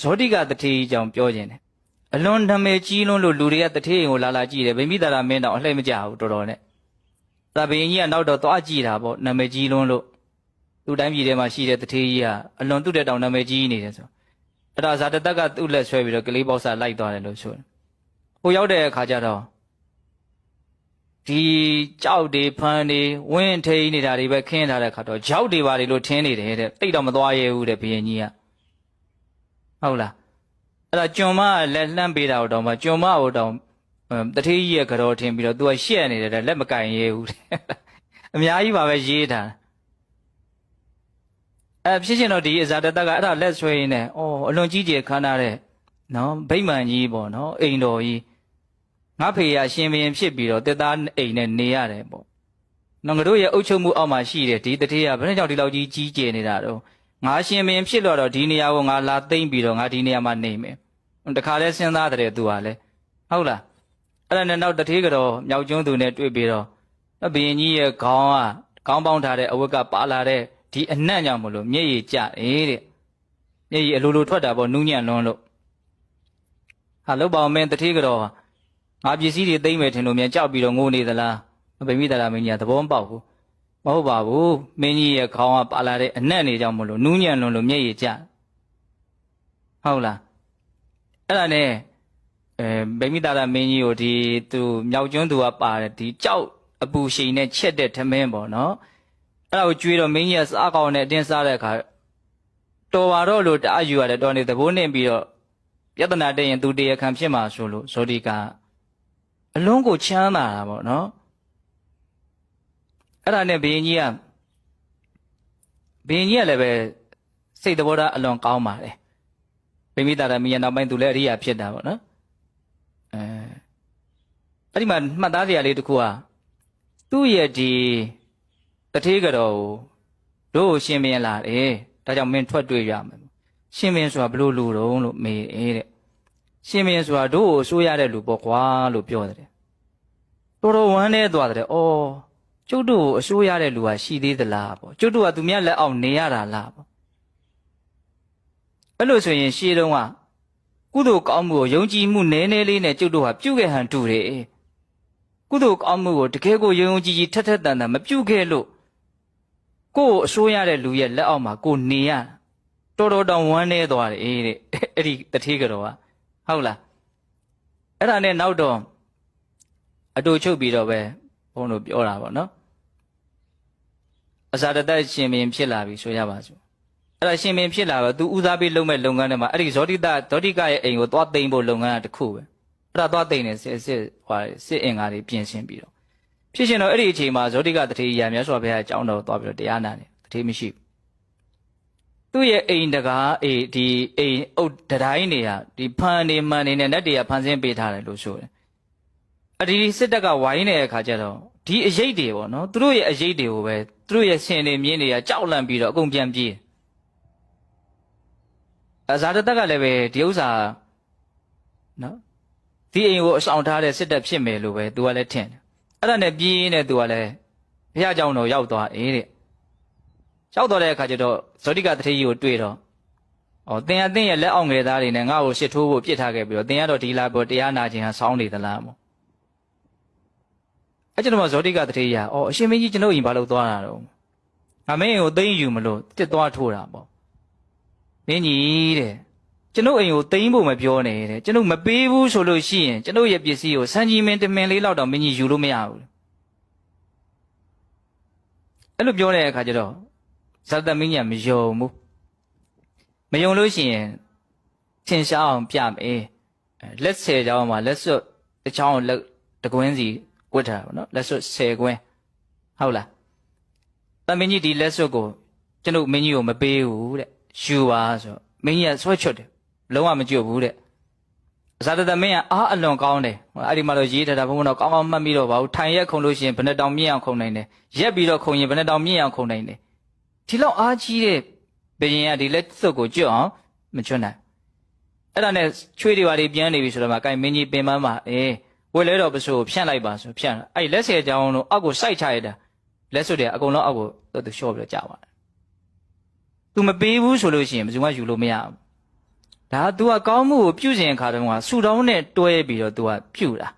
ဇောတိကတထေးကြီးကြောင့်ပြောခြင်းတယ်အလွန်နာမည်ကြီးလွန်းလို့လူတွေကတထေးရင်ကိုလာလာကြည့်တယ်ဗိမိတာရမင်းတော့အလှည့်မကြဘူးတော်တော်နဲ့ဒါဘရင်ကြီးကနောက်တော့သွားကြည့်တာပေါ့နာမည်ကြီးလွန်းလို့သူ့တိုင်းပြည်ထဲမှာရှိတဲ့တထေးကြီးကအလွန်သူ့တဲ့တောင်နာမည်ကြီးနေတယ်ဆိုအဲ့ဒါဇာတတက်ကသူ့လက်ဆွဲပြီးတော့ကလေးပေါက်စာလိုက်သွားတယ်လို့ဆိုတယ်ဟိုရောက်တဲ့အခါကျတော့ဒီကြောက်တွေဖမ်းတွေဝင်းထိန်နေတာတွေပဲခင်းထားတဲ့အခါတော့ကြောက်တွေပါလေလို့ထင်းနေတယ်တဲ့တိတ်တော့မသွားရဲဘူးတဲ့ဘရင်ကြီးက ဟုတ်လားအဲ့ဒါကျွန်မကလက်လှမ်းပေးတာတော့မှကျွန်မကိုတော့တထေးကြီးရဲ့ကြောထင်ပြီးတော့ तू ကရှက်နေတယ်တဲ့လက်မကင်ရဲဘူးတဲ့အများကြီးပါပဲရေးတာအဲဖြစ်ရှင်တော့ဒီအဇာတတကအဲ့ဒါလက်ဆွဲရင်းနဲ့အော်အလွန်ကြီးကျယ်ခမ်းနားတဲ့နော်ဗိမ္မာန်ကြီးပေါ့နော်အိမ်တော်ကြီးငါဖေရရှင်ဘရင်ဖြစ်ပြီးတော့တက်သားအိမ်နဲ့နေရတယ်ပေါ့နော်ငါတို့ရဲ့အုပ်ချုပ်မှုအောက်မှာရှိတယ်ဒီတထေးကဘယ်နဲ့ကြောင့်ဒီလောက်ကြီးကြီးကျယ်နေတာတော့ ငါရှင်မင်းဖြစ်တော့တော့ဒီနေရာကိုငါလာသိမ့်ပြီးတော့ငါဒီနေရာမှာနေမယ်တခါလဲစဉ်းစားတယ်သူကလည်းဟုတ်လားအဲ့ဒါနဲ့နောက်တထေးကတော့မြောက်ကျွန်းသူနဲ့တွေ့ပြီးတော့ဘုရင်ကြီးရဲ့ခေါင်းကခေါင်းပေါင်းထားတဲ့အဝတ်ကပါလာတဲ့ဒီအနံ့ကြောင့်မလို့မျက်ရည်ကျတယ်တဲ့မျက်ရည်အလိုလိုထွက်တာပေါ့နူးညံ့လွန်းလို့ဟာလောက်ပါအောင်မင်းတထေးကတော့ငါပစ္စည်းတွေသိမ့်မယ်ထင်လို့မြန်ကြောက်ပြီးတော့ငိုနေသလားဗိမိတာလာမင်းကြီးကသဘောမပေါက်ဘူး မဟုတ်ပါဘူးမင်းကြီးရဲ့ခေါင်းကပါလာတဲ့အနက်နေကြောင့်မလို့နူးညံ့လွန်းလို့မျက်ရည်ကျဟုတ်လားအဲ့ဒါနဲ့အဲဗိမိတာရမင်းကြီးကိုဒီသူမြောက်ကျွန်းသူကပါတယ်ဒီကြောက်အပူရှိန်နဲ့ချက်တဲ့ထမင်းပေါ့နော်အဲ့ဒါကိုကြွေးတော့မင်းကြီးကစားကောင်းနဲ့အတင်းစားတဲ့အခါတော်ပါတော့လို့တအားယူရတယ်တော်နေသဘိုးနှင်ပြီးတော့ပြဿနာတက်ရင်သူတရားခံဖြစ်မှာဆိုလို့ဇောဒီကအလုံးကိုချမ်းသာတာပေါ့နော် အဲ့ဒါနဲ့ဘုရင်ကြီးကဘုရင်ကြီးကလည်းပဲစိတ်သဘောထားအလွန်ကောင်းပါတယ်ဗိမိတာရမီးရဲ့နောက်ပိုင်းသူလည်းအရိယာဖြစ်တာပေါ့နော်အဲအဲ့ဒီမှာမှတ်သားစရာလေးတစ်ခုကသူ့ရဲ့ဒီတထေးကတော့တို့ကိုရှင်မင်းလာတယ်ဒါကြောင့်မင်းထွက်တွေ့ရမယ်ရှင်မင်းဆိုတာဘလို့လူတုံးလို့မေးတယ်တဲ့ရှင်မင်းဆိုတာတို့ကိုအစိုးရတဲ့လူပေါ့ကွာလို့ပြောတယ်တော်တော်ဝမ်းနေသွားတယ်အော် ကျုပ်တို့ကိုအစိုးရတဲ့လူဟာရှိသေးသလားပေါ့ကျုပ်တို့ကသူများလက်အောက်နေရတာလားပေါ့အဲ့လိုဆိုရင်ရှေးတုန်းကကုသိုလ်ကောင်းမှုကိုယုံကြည်မှုနည်းနည်းလေးနဲ့ကျုပ်တို့ဟာပြုခဲ့ဟန်တူတယ်ကုသိုလ်ကောင်းမှုကိုတကယ်ကိုယုံယုံကြည်ကြည်ထက်ထက်တန်တန်မပြုခဲ့လို့ကိုယ်ကိုအစိုးရတဲ့လူရဲ့လက်အောက်မှာကိုနေရတော်တော်တောင်ဝမ်းနေသွားတယ်တဲ့အဲ့ဒီတထေးကတော့ကဟုတ်လားအဲ့ဒါနဲ့နောက်တော့အတူချုပ်ပြီးတော့ပဲဘုန်းတို့ပြောတာပေါ့နော် အစာတသက်ရှင်ပင်ဖြစ်လာပြီဆိုရပါစို့အဲ့ဒါရှင်ပင်ဖြစ်လာတော့ तू ဦးစားပေးလုပ်မဲ့လုပ်ငန်းတွေမှာအဲ့ဒီဇောတိတဇောတိကရဲ့အိမ်ကိုသွားသိမ်းဖို့လုပ်ငန်းကတစ်ခုပဲအဲ့ဒါသွားသိမ်းနေစစ်စစ်ဟွာစစ်အင်္ဂါတွေပြင်ဆင်ပြီးတော့ဖြစ်ရှင်တော့အဲ့ဒီအချိန်မှာဇောတိကတထေးရာမြတ်စွာဘုရားအကြောင်းတော်သွားပြီးတော့တရားနာတယ်တထေးမရှိဘူးသူ့ရဲ့အိမ်တကားအေးဒီအိမ်အုတ်တတိုင်းနေဟာဒီဖန်နေမှန်နေနဲ့လက်တွေကဖန်ဆင်းပေးထားတယ်လို့ဆိုတယ်အဒီစစ်တပ်ကဝိုင်းနေတဲ့အခါကျတော့ ဒီအရေးတွေပေါ့နော်သူတို့ရဲ့အရေးတွေကိုပဲသူတို့ရဲ့ဆင်တွေမြင်းတွေကကြောက်လန့်ပြီးတော့အကုန်ပြန်ပြေးအဇာတတက်ကလည်းပဲဒီဥစ္စာနော်ဒီအိမ်ကိုအဆောင်ထားတဲ့စစ်တပ်ဖြစ်မယ်လို့ပဲသူကလည်းထင်တယ်အဲ့ဒါနဲ့ပြေးနေသူကလည်းဘုရားကြောင့်တော့ရောက်သွားအေးတဲ့ရောက်သွားတဲ့အခါကျတော့ဇောတိကတထေးကြီးကိုတွေ့တော့ဩသင်အသင်ရဲ့လက်အောင်ငယ်သားတွေနဲ့ငါ့ကိုရှစ်ထိုးဖို့ပြစ်ထားခဲ့ပြီးတော့သင်ကတော့ဒီလာပေါ်တရားနာခြင်းဟာစောင်းနေသလားမို့ အဲ့ကျွန်တော်ဇောတိကတထေးရအော်အရှင်မင်းကြီးကျွန်တော်ရင်ဘာလို့သွားတာတော့ငါမင်းကိုသိမ့်ယူမလို့တစ်သွားထိုးတာပေါ့မင်းကြီးတဲ့ကျွန်တော်အိမ်ကိုသိမ့်ဖို့မပြောနဲ့တဲ့ကျွန်တော်မပေးဘူးဆိုလို့ရှိရင်ကျွန်တော်ရဲ့ပစ္စည်းကိုစံကြီးမင်းတမင်လေးလောက်တော့မင်းကြီးယူလို့မရဘူးအဲ့လိုပြောတဲ့အခါကျတော့ဇာတမင်းကြီးကမယုံဘူးမယုံလို့ရှိရင်ထင်ရှားအောင်ပြမယ်လက်ဆယ်ချောင်းမှာလက်စွပ်တစ်ချောင်းလက်တကွင်းစီ ဝတ်ထားတာပေါ့နော်လက်စွပ်10ကွင်းဟုတ်လားတမင်းကြီးဒီလက်စွပ်ကိုကျွန်တော်မင်းကြီးကိုမပေးဘူးတဲ့ယူပါဆိုတော့မင်းကြီးကဆွဲချွတ်တယ်လုံးဝမကြွဘူးတဲ့ဇာတတမင်းကအားအလွန်ကောင်းတယ်အဲ့ဒီမှာတော့ရေးထားတာဘုံဘုံတော့ကောင်းကောင်းမှတ်ပြီးတော့ပါဘူးထိုင်ရက်ခုံလို့ရှိရင်ဘယ်နှတောင်မြင့်အောင်ခုံနိုင်တယ်ရက်ပြီးတော့ခုံရင်ဘယ်နှတောင်မြင့်အောင်ခုံနိုင်တယ်ဒီလောက်အားကြီးတဲ့ဘယင်ကဒီလက်စွပ်ကိုကြွအောင်မချွတ်နိုင်အဲ့ဒါနဲ့ချွေးတွေပါလေးပြန်နေပြီဆိုတော့မှကိုင်မင်းကြီးပင်ပန်းပါအေး ဝယ်လဲတော်ပစိုးကိုဖြန့်လိုက်ပါဆိုဖြန့်အဲ့လက်ဆယ်ချောင်းတို့အောက်ကိုစိုက်ချရတာလက်စွပ်တွေအကုန်လုံးအောက်ကိုသူလျှော့ပြီးတော့ကြာပါတယ်သူမပေးဘူးဆိုလို့ရှိရင်ဘယ်သူမှယူလို့မရဘူးဒါက तू ကကောင်းမှုကိုပြုစဉ်အခါတုန်းကဆူတောင်းနဲ့တွဲပြီးတော့ तू ကပြုတာ